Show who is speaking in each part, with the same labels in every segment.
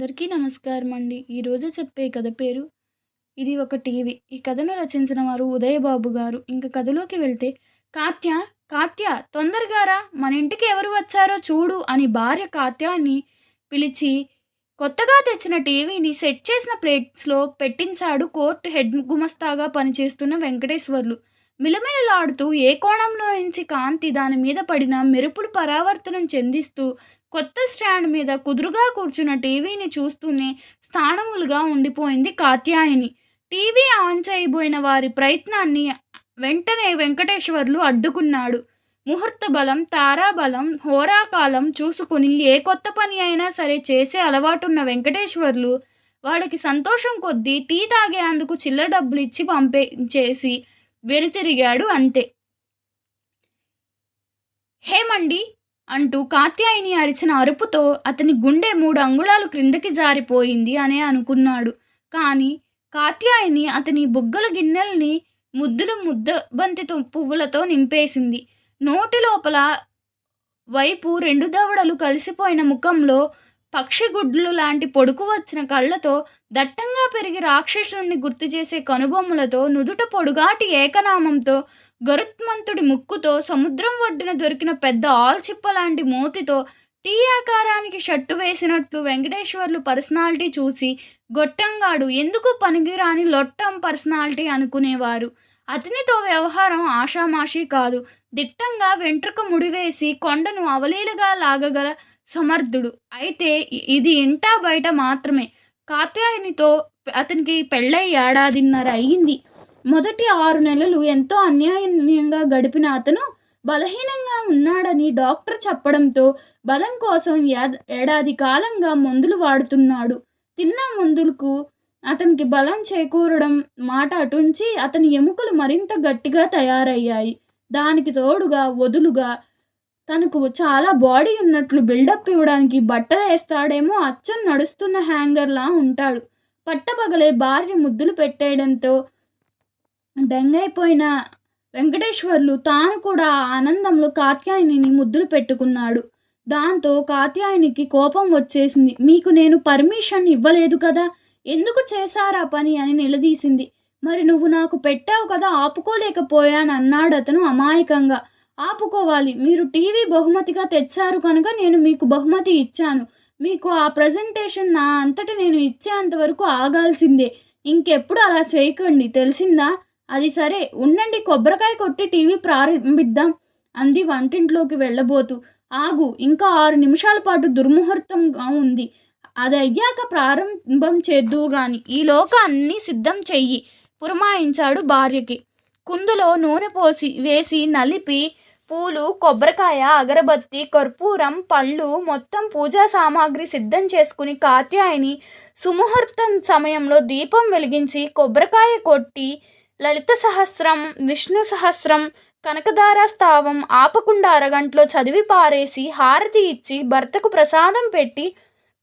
Speaker 1: అందరికీ నమస్కారం అండి ఈరోజు చెప్పే కథ పేరు ఇది ఒక టీవీ. ఈ కథను రచించిన వారు ఉదయబాబు గారు. ఇంక కథలోకి వెళ్తే కాత్య కాత్య తొందరగా రా మన ఇంటికి ఎవరు వచ్చారో చూడు అని భార్య కాత్యాన్ని పిలిచి కొత్తగా తెచ్చిన టీవీని సెట్ చేసిన ప్లేట్స్లో పెట్టించాడు కోర్టు హెడ్ గుమస్తాగా పనిచేస్తున్న వెంకటేశ్వర్లు. మిలమిలలాడుతూ ఏ కోణంలో నుంచి కాంతి దాని మీద పడిన మెరుపులు పరావర్తనం చెందిస్తూ కొత్త స్టాండ్ మీద కుదురుగా కూర్చున్న టీవీని చూస్తూనే స్థానములుగా ఉండిపోయింది కాత్యాయని. టీవీ ఆన్ చేయబోయిన వారి ప్రయత్నాన్ని వెంటనే వెంకటేశ్వర్లు అడ్డుకున్నాడు. ముహూర్త బలం తారాబలం హోరాకాలం చూసుకుని ఏ కొత్త పని అయినా సరే చేసే అలవాటున్న వెంకటేశ్వర్లు వాళ్ళకి సంతోషం కొద్దీ టీ తాగేందుకు చిల్లర డబ్బులు ఇచ్చి పంపేసి వెనుతిరిగాడు అంతే. హేమండి అంటూ కాత్యాయిని అరిచిన అరుపుతో అతని గుండె మూడు అంగుళాలు క్రిందకి జారిపోయింది అనే అనుకున్నాడు. కానీ కాత్యాయిని అతని బుగ్గల గిన్నెల్ని ముద్దులు ముద్ద బంతితో పువ్వులతో నింపేసింది. నోటి లోపల వైపు రెండు దవడలు కలిసిపోయిన ముఖంలో పక్షిగుడ్లు లాంటి పొడుకు వచ్చిన కళ్ళతో దట్టంగా పెరిగి రాక్షసుని గుర్తు చేసే కనుబొమ్మలతో నుదుట పొడుగాటి ఏకనామంతో గరుత్మంతుడి ముక్కుతో సముద్రం ఒడ్డున దొరికిన పెద్ద ఆల్చిప్ప లాంటి మూతితో టీ ఆకారానికి షట్టు వేసినట్లు వెంకటేశ్వర్లు పర్సనాలిటీ చూసి గొట్టంగాడు ఎందుకు పనికిరాని లొట్టం పర్సనాలిటీ అనుకునేవారు. అతనితో వ్యవహారం ఆషామాషీ కాదు. దిట్టంగా వెంట్రుక ముడివేసి కొండను అవలీలగా లాగగల సమర్థుడు. అయితే ఇది ఇంటా బయట మాత్రమే. కాత్యాయనితో అతనికి పెళ్ళై ఏడాదిన్నర అయ్యింది మొదటి ఆరు నెలలు ఎంతో అన్యాయంగా గడిపిన అతను బలహీనంగా ఉన్నాడని డాక్టర్ చెప్పడంతో బలం కోసం ఏడాది కాలంగా మందులు వాడుతున్నాడు. తిన్న మందులకు అతనికి బలం చేకూరడం మాట అటుంచి అతని ఎముకలు మరింత గట్టిగా తయారయ్యాయి. దానికి తోడుగా వదులుగా తనకు చాలా బాడీ ఉన్నట్లు బిల్డప్ ఇవ్వడానికి బట్టలు వేస్తాడేమో అచ్చం నడుస్తున్న హ్యాంగర్లా ఉంటాడు. పట్టపగలే భార్య ముద్దులు పెట్టేయడంతో డెంగైపోయిన వెంకటేశ్వర్లు తాను కూడా ఆనందంలో కాత్యాయనిని ముద్దులు పెట్టుకున్నాడు. దాంతో కాత్యాయనికి కోపం వచ్చేసింది. మీకు నేను పర్మిషన్ ఇవ్వలేదు కదా? ఎందుకు చేశారా పని? అని నిలదీసింది. మరి నువ్వు నాకు పెట్టావు కదా ఆపుకోలేకపోయాను అన్నాడు అతను అమాయకంగా. ఆపుకోవాలి. మీరు టీవీ బహుమతిగా తెచ్చారు కనుక నేను మీకు బహుమతి ఇచ్చాను. మీకు ఆ ప్రజెంటేషన్ నా అంతటా నేను ఇచ్చేంత వరకు ఆగాల్సిందే. ఇంకెప్పుడు అలా చేయకండి. తెలిసిందా? అది సరే ఉండండి కొబ్బరికాయ కొట్టి టీవీ ప్రారంభిద్దాం అంది వంటింట్లోకి వెళ్ళబోతూ. ఆగు ఇంకా ఆరు నిమిషాల పాటు దుర్ముహూర్తంగా ఉంది. అది అయ్యాక ప్రారంభం చేద్దువు గాని ఈలోక అన్నీ సిద్ధం చెయ్యి పురమాయించాడు భార్యకి. కుందులో నూనె పోసి వేసి నలిపి పూలు కొబ్బరికాయ అగరబత్తి కర్పూరం పళ్ళు మొత్తం పూజా సామాగ్రి సిద్ధం చేసుకుని కాత్యాయని సుముహూర్తం సమయంలో దీపం వెలిగించి కొబ్బరికాయ కొట్టి లలిత సహస్రం విష్ణు సహస్రం కనకదార స్థావం ఆపకుండా అరగంటలో చదివి పారేసి హారతి ఇచ్చి భర్తకు ప్రసాదం పెట్టి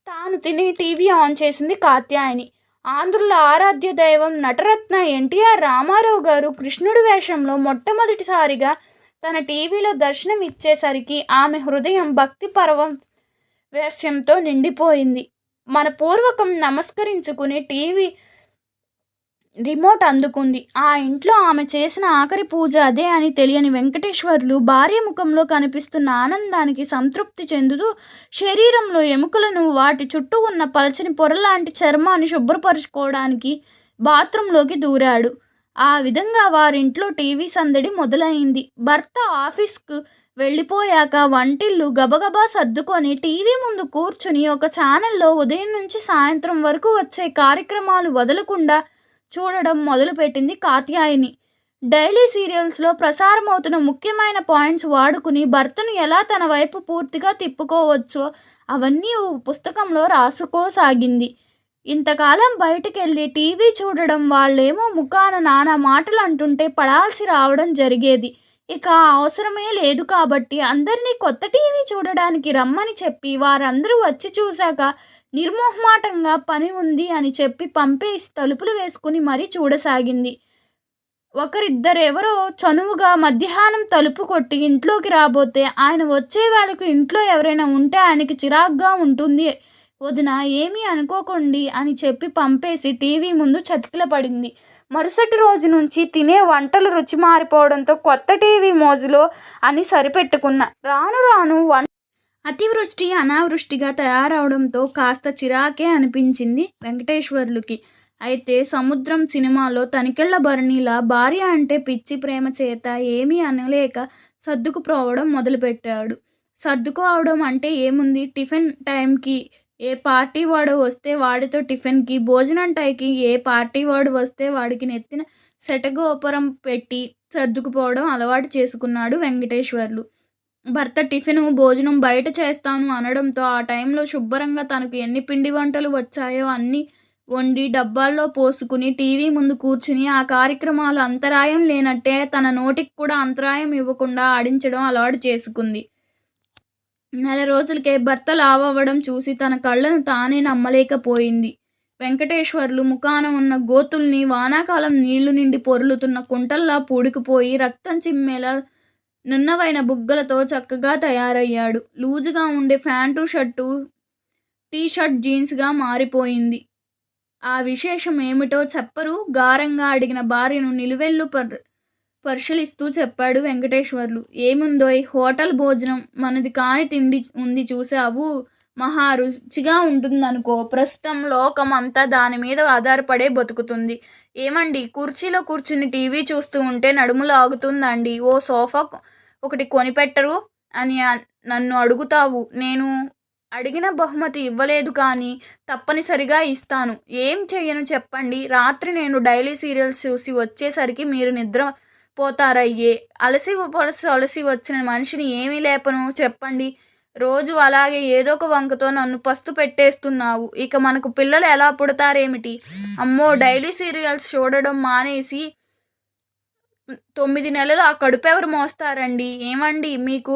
Speaker 1: తాను తిని టీవీ ఆన్ చేసింది కాత్యాయని. ఆంధ్రుల ఆరాధ్య దైవం నటరత్న ఎన్టీఆర్ రామారావు గారు కృష్ణుడి వేషంలో మొట్టమొదటిసారిగా తన టీవీలో దర్శనం ఇచ్చేసరికి ఆమె హృదయం భక్తి పర్వం వేషంతో నిండిపోయింది. మన పూర్వకం నమస్కరించుకుని టీవీ రిమోట్ అందుకుంది. ఆ ఇంట్లో ఆమె చేసిన ఆఖరి పూజ అదే అని తెలియని వెంకటేశ్వర్లు భార్య ముఖంలో కనిపిస్తున్న ఆనందానికి సంతృప్తి చెందుతూ శరీరంలో ఎముకలను వాటి చుట్టూ ఉన్న పలచని పొరలాంటి చర్మాన్ని శుభ్రపరుచుకోవడానికి బాత్రూంలోకి దూరాడు. ఆ విధంగా వారింట్లో టీవీ సందడి మొదలైంది. భర్త ఆఫీస్కు వెళ్ళిపోయాక వంటిల్లు గబగబా సర్దుకొని టీవీ ముందు కూర్చుని ఒక ఛానల్లో ఉదయం నుంచి సాయంత్రం వరకు వచ్చే కార్యక్రమాలు వదలకుండా చూడడం మొదలుపెట్టింది కాత్యాయని. డైలీ సీరియల్స్లో ప్రసారమవుతున్న ముఖ్యమైన పాయింట్స్ వాడుకుని భర్తను ఎలా తన వైపు పూర్తిగా తిప్పుకోవచ్చో అవన్నీ పుస్తకంలో రాసుకోసాగింది. ఇంతకాలం బయటకెళ్ళి టీవీ చూడడం వాళ్ళేమో ముఖాన నానా మాటలు అంటుంటే పడాల్సి రావడం జరిగేది. ఇక అవసరమే లేదు కాబట్టి అందరినీ కొత్త టీవీ చూడడానికి రమ్మని చెప్పి వారందరూ వచ్చి చూశాక నిర్మోహమాటంగా పని ఉంది అని చెప్పి పంపేసి తలుపులు వేసుకుని మరీ చూడసాగింది. ఒకరిద్దరెవరో చనువుగా మధ్యాహ్నం తలుపు కొట్టి ఇంట్లోకి రాబోతే ఆయన వచ్చే వాళ్ళకు ఇంట్లో ఎవరైనా ఉంటే ఆయనకి చిరాగ్గా ఉంటుంది. వదిన ఏమీ అనుకోకండి అని చెప్పి పంపేసి టీవీ ముందు చతికిల పడింది. మరుసటి రోజు నుంచి తినే వంటలు రుచి మారిపోవడంతో కొత్త టీవీ మోజులో అని సరిపెట్టుకున్న రాను రాను వం అతివృష్టి అనావృష్టిగా తయారవడంతో కాస్త చిరాకే అనిపించింది వెంకటేశ్వర్లుకి. అయితే సముద్రం సినిమాలో తనికెళ్ళ భరణిలా భార్య అంటే పిచ్చి ప్రేమ చేత ఏమీ అనలేక సర్దుకుపోవడం మొదలుపెట్టాడు. సర్దుకోవడం అంటే ఏముంది? టిఫిన్ టైంకి ఏ పార్టీ వాడు వస్తే వాడితో టిఫిన్కి భోజనం టైంకి ఏ పార్టీ వాడు వస్తే వాడికి నెత్తిన శటగోపురం పెట్టి సర్దుకుపోవడం అలవాటు చేసుకున్నాడు వెంకటేశ్వర్లు. భర్త టిఫిన్ భోజనం బయట చేస్తాను అనడంతో ఆ టైంలో శుభ్రంగా తనకు ఎన్ని పిండి వంటలు వచ్చాయో అన్నీ వండి డబ్బాల్లో పోసుకుని టీవీ ముందు కూర్చుని ఆ కార్యక్రమాలు అంతరాయం లేనట్టే తన నోటికి కూడా అంతరాయం ఇవ్వకుండా ఆడించడం అలవాటు చేసుకుంది. నెల రోజులకే భర్త లావవ్వడం చూసి తన కళ్ళను తానే నమ్మలేకపోయింది. వెంకటేశ్వర్లు ముఖాన ఉన్న గోతుల్ని వానాకాలం నీళ్ళు నిండి పొరులుతున్న కుంటల్లా పూడుకుపోయి రక్తం చిమ్మేలా నున్నవైన బుగ్గలతో చక్కగా తయారయ్యాడు. లూజుగా ఉండే ప్యాంటు షర్టు టీషర్ట్ జీన్స్గా మారిపోయింది. ఆ విశేషం ఏమిటో చెప్పరు. గారంగా అడిగిన భార్యను నిలువెల్లు పర్ పరిశీలిస్తూ చెప్పాడు వెంకటేశ్వర్లు. ఏముందో హోటల్ భోజనం మనది కాని తిండి ఉంది చూసావు మహా రుచిగా ఉంటుందనుకో. ప్రస్తుతం లోకం అంతా దాని మీద ఆధారపడే బతుకుతుంది. ఏమండి? కుర్చీలో కూర్చుని టీవీ చూస్తూ ఉంటే నడుములు ఆగుతుందండి ఓ సోఫా ఒకటి కొనిపెట్టరు అని నన్ను అడుగుతావు. నేను అడిగిన బహుమతి ఇవ్వలేదు కానీ తప్పనిసరిగా ఇస్తాను. ఏం చెయ్యను చెప్పండి. రాత్రి నేను డైలీ సీరియల్స్ చూసి వచ్చేసరికి మీరు నిద్ర పోతారయ్యే. అలసి పొలసి అలసి వచ్చిన మనిషిని ఏమీ లేపను చెప్పండి. రోజు అలాగే ఏదో ఒక వంకతో నన్ను పస్తు పెట్టేస్తున్నావు. ఇక మనకు పిల్లలు ఎలా పుడతారేమిటి? అమ్మో డైలీ సీరియల్స్ చూడడం మానేసి తొమ్మిది నెలలు ఆ కడుపు ఎవరు మోస్తారండి? ఏమండి? మీకు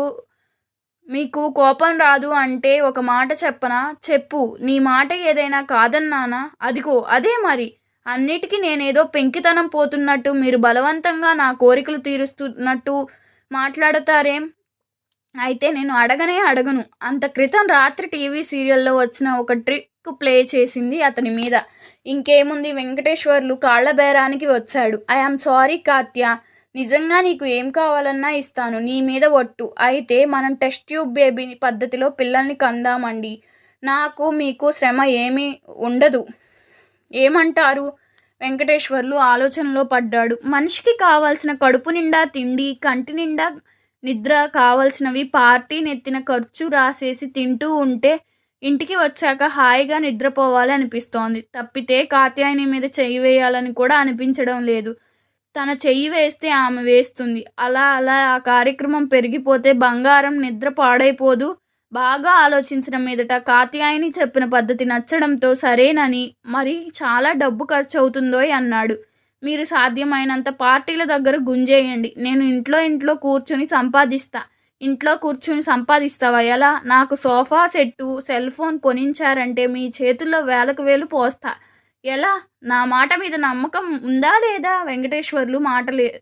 Speaker 1: మీకు కోపం రాదు అంటే ఒక మాట చెప్పనా? చెప్పు. నీ మాట ఏదైనా కాదన్నానా? అదిగో అదే మరి. అన్నిటికీ నేనేదో పెంకితనం పోతున్నట్టు మీరు బలవంతంగా నా కోరికలు తీరుస్తున్నట్టు మాట్లాడతారేం? అయితే నేను అడగనే అడగను. అంత క్రితం రాత్రి టీవీ సీరియల్లో వచ్చిన ఒక ట్రిక్ ప్లే చేసింది అతని మీద. ఇంకేముంది? వెంకటేశ్వర్లు కాళ్ళ బేరానికి వచ్చాడు. I am sorry Katya. నిజంగా నీకు ఏం కావాలన్నా ఇస్తాను. నీ మీద ఒట్టు. అయితే మనం టెస్ట్ ట్యూబ్ బేబీ పద్ధతిలో పిల్లల్ని కందామండి. నాకు మీకు శ్రమ ఏమీ ఉండదు. ఏమంటారు? వెంకటేశ్వర్లు ఆలోచనలో పడ్డాడు. మనిషికి కావాల్సిన కడుపు నిండా తిండి కంటి నిండా నిద్ర కావలసినవి పార్టీ నెత్తిన ఖర్చు రాసేసి తింటూ ఉంటే ఇంటికి వచ్చాక హాయిగా నిద్రపోవాలి అనిపిస్తోంది. తప్పితే కాత్యాయని మీద చెయ్యి వేయాలని కూడా అనిపించడం లేదు. తన చెయ్యి వేస్తే ఆమె వేస్తుంది. అలా అలా ఆ కార్యక్రమం పెరిగిపోతే బంగారం నిద్ర పాడైపోదు. బాగా ఆలోచించిన మీదట కాత్యాయని చెప్పిన పద్ధతి నచ్చడంతో సరేనని మరి చాలా డబ్బు ఖర్చు అవుతుందో అన్నాడు. మీరు సాధ్యమైనంత పార్టీల దగ్గర గుంజేయండి. నేను ఇంట్లో ఇంట్లో కూర్చొని సంపాదిస్తా. ఇంట్లో కూర్చొని సంపాదిస్తావా? ఎలా? నాకు సోఫా సెట్టు సెల్ ఫోన్ కొనించారంటే మీ చేతుల్లో వేలకు వేలు పోస్తా. ఎలా? నా మాట మీద నమ్మకం ఉందా లేదా? వెంకటేశ్వర్లు మాట లేదు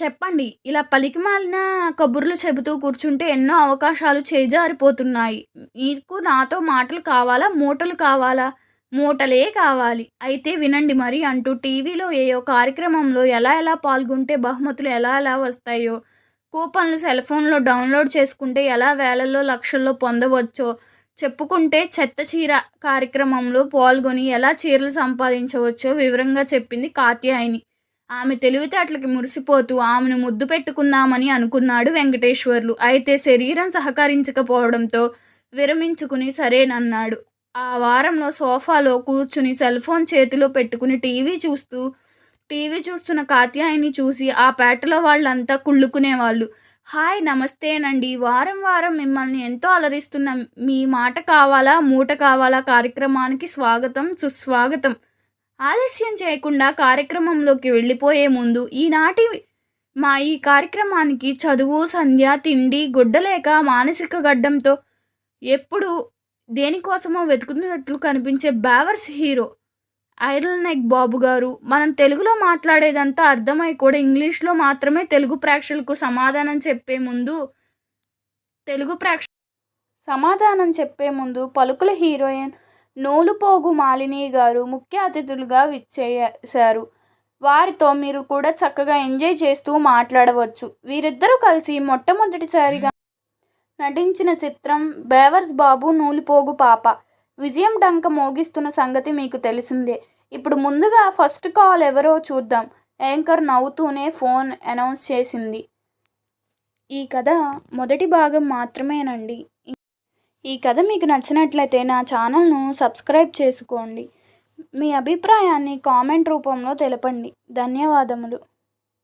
Speaker 1: చెప్పండి. ఇలా పలికిమాలిన కబుర్లు చెబుతూ కూర్చుంటే ఎన్నో అవకాశాలు చేజారిపోతున్నాయి. మీకు నాతో మాటలు కావాలా? మూటలు కావాలా? మూటలే కావాలి. అయితే వినండి మరి అంటూ టీవీలో ఏయో కార్యక్రమంలో ఎలా ఎలా పాల్గొంటే బహుమతులు ఎలా ఎలా వస్తాయో కూపన్లు సెల్ ఫోన్లో డౌన్లోడ్ చేసుకుంటే ఎలా వేలల్లో లక్షల్లో పొందవచ్చో చెప్పుకుంటే చెత్త చీర కార్యక్రమంలో పాల్గొని ఎలా చీరలు సంపాదించవచ్చో వివరంగా చెప్పింది కాత్యాయని. ఆమె తెలివితేటలకి మురిసిపోతూ ఆమెను ముద్దు పెట్టుకుందామని అనుకున్నాడు వెంకటేశ్వర్లు. అయితే శరీరం సహకరించకపోవడంతో విరమించుకుని సరేనన్నాడు. ఆ వారంలో సోఫాలో కూర్చుని సెల్ ఫోన్ చేతిలో పెట్టుకుని టీవీ చూస్తూ టీవీ చూస్తున్న కాత్యాయిని చూసి ఆ పేటలో వాళ్ళంతా కుళ్ళుకునేవాళ్ళు. హాయ్ నమస్తేనండి. వారం వారం మిమ్మల్ని ఎంతో అలరిస్తున్న మీ మాట కావాలా మూట కావాలా కార్యక్రమానికి స్వాగతం సుస్వాగతం. ఆలస్యం చేయకుండా కార్యక్రమంలోకి వెళ్ళిపోయే ముందు ఈనాటి మా ఈ కార్యక్రమానికి చదువు సంధ్య తిండి గుడ్డలేక మానసిక గడ్డంతో ఎప్పుడు దేనికోసమో వెతుకుతున్నట్లు కనిపించే బ్యావర్స్ హీరో ఐరల్ నైక్ బాబు గారు మనం తెలుగులో మాట్లాడేదంతా అర్థమై కూడా ఇంగ్లీష్లో మాత్రమే తెలుగు ప్రేక్షకులకు సమాధానం చెప్పే ముందు తెలుగు ప్రేక్ష సమాధానం చెప్పే ముందు పలుకుల హీరోయిన్ నూలుపోగు మాలిని గారు ముఖ్య అతిథులుగా విచ్చేశారు. వారితో మీరు కూడా చక్కగా ఎంజాయ్ చేస్తూ మాట్లాడవచ్చు. వీరిద్దరూ కలిసి మొట్టమొదటిసారిగా నటించిన చిత్రం బేవర్స్ బాబు నూలుపోగు పాప. విజయం డంక మోగిస్తున్న సంగతి మీకు తెలిసిందే. ఇప్పుడు ముందుగా ఫస్ట్ కాల్ ఎవరో చూద్దాం. యాంకర్ నవ్వుతూనే ఫోన్ అనౌన్స్ చేసింది. ఈ కథ మొదటి భాగం మాత్రమేనండి. ఈ కథ మీకు నచ్చినట్లయితే నా ఛానల్ను సబ్స్క్రైబ్ చేసుకోండి. మీ అభిప్రాయాన్ని కామెంట్ రూపంలో తెలపండి. ధన్యవాదములు.